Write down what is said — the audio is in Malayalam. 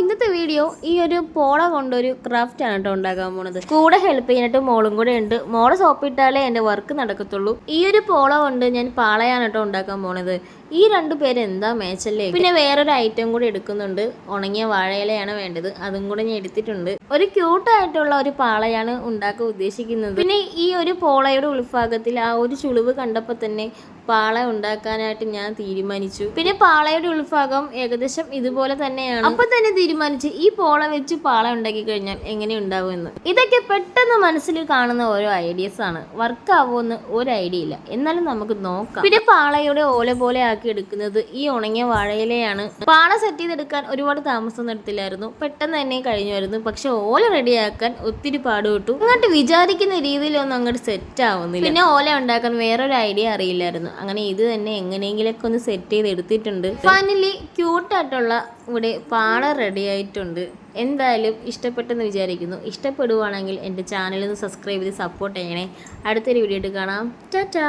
ഇന്നത്തെ വീഡിയോ ഈ ഒരു പോള കൊണ്ടൊരു ക്രാഫ്റ്റ് ആണ് കേട്ടോ ഉണ്ടാക്കാൻ പോണത്. കൂടെ ഹെൽപ്പ് ചെയ്യാനായിട്ട് മോളും കൂടെ ഉണ്ട്. മോളെ സോപ്പിട്ടാലേ എന്റെ വർക്ക് നടക്കത്തുള്ളൂ. ഈ ഒരു പോള കൊണ്ട് ഞാൻ പാളയാണ് കേട്ടോ ഉണ്ടാക്കാൻ പോണത്. ഈ രണ്ടു പേര് എന്താ മേച്ചല്ലേ പിന്നെ വേറൊരു ഐറ്റം കൂടി എടുക്കുന്നുണ്ട്. ഉണങ്ങിയ വാഴയിലയാണ് വേണ്ടത്. അതും കൂടെ ഞാൻ എടുത്തിട്ടുണ്ട്. ഒരു ക്യൂട്ടായിട്ടുള്ള ഒരു പാളയാണ് ഉണ്ടാക്കാൻ ഉദ്ദേശിക്കുന്നത്. പിന്നെ ഈ ഒരു പോളയുടെ ഉൾഭാഗത്തിൽ ആ ഒരു ചുളിവ് കണ്ടപ്പോൾ തന്നെ പാള ഉണ്ടാക്കാനായിട്ട് ഞാൻ തീരുമാനിച്ചു. പിന്നെ പാളയുടെ ഉൾഭാഗം ഏകദേശം ഇതുപോലെ തന്നെയാണ്. അപ്പൊ തന്നെ തീരുമാനിച്ച് ഈ പോള വെച്ച് പാള ഉണ്ടാക്കി കഴിഞ്ഞാൽ എങ്ങനെ ഉണ്ടാവുമെന്ന് ഇതൊക്കെ പെട്ടെന്ന് മനസ്സിൽ കാണുന്ന ഓരോ ഐഡിയസ് ആണ്. വർക്ക് ആവുമെന്ന് ഒരു ഐഡിയ ഇല്ല. എന്നാലും നമുക്ക് നോക്കാം. പിന്നെ പാളയുടെ ഓല പോലെ ആക്കി എടുക്കുന്നത് ഈ ഉണങ്ങിയ വാഴയിലയാണ്. പാള സെറ്റ് ചെയ്തെടുക്കാൻ ഒരുപാട് താമസം നടത്തില്ലായിരുന്നു. പെട്ടെന്ന് തന്നെ കഴിഞ്ഞായിരുന്നു പക്ഷെ ഓല റെഡിയാക്കാൻ ഒത്തിരി പാടുപെട്ടു. അങ്ങോട്ട് വിചാരിക്കുന്ന രീതിയിലൊന്നും അങ്ങോട്ട് സെറ്റ് ആവുന്നില്ല. പിന്നെ ഓല ഉണ്ടാക്കാൻ വേറൊരു ഐഡിയ അറിയില്ലായിരുന്നു. അങ്ങനെ ഇത് തന്നെ എങ്ങനെയെങ്കിലൊക്കെ ഒന്ന് സെറ്റ് ചെയ്ത് എടുത്തിട്ടുണ്ട് ഫൈനലി ക്യൂട്ടായിട്ടുള്ള ഇവിടെ പാള റെഡി ആയിട്ടുണ്ട്. എന്തായാലും ഇഷ്ടപ്പെട്ടെന്ന് വിചാരിക്കുന്നു. ഇഷ്ടപ്പെടുവാണെങ്കിൽ എന്റെ ചാനലിൽ ഒന്ന് സബ്സ്ക്രൈബ് ചെയ്ത് സപ്പോർട്ട് ചെയ്യണേ. അടുത്തൊരു വീഡിയോ ആയിട്ട് കാണാം. ടാറ്റാ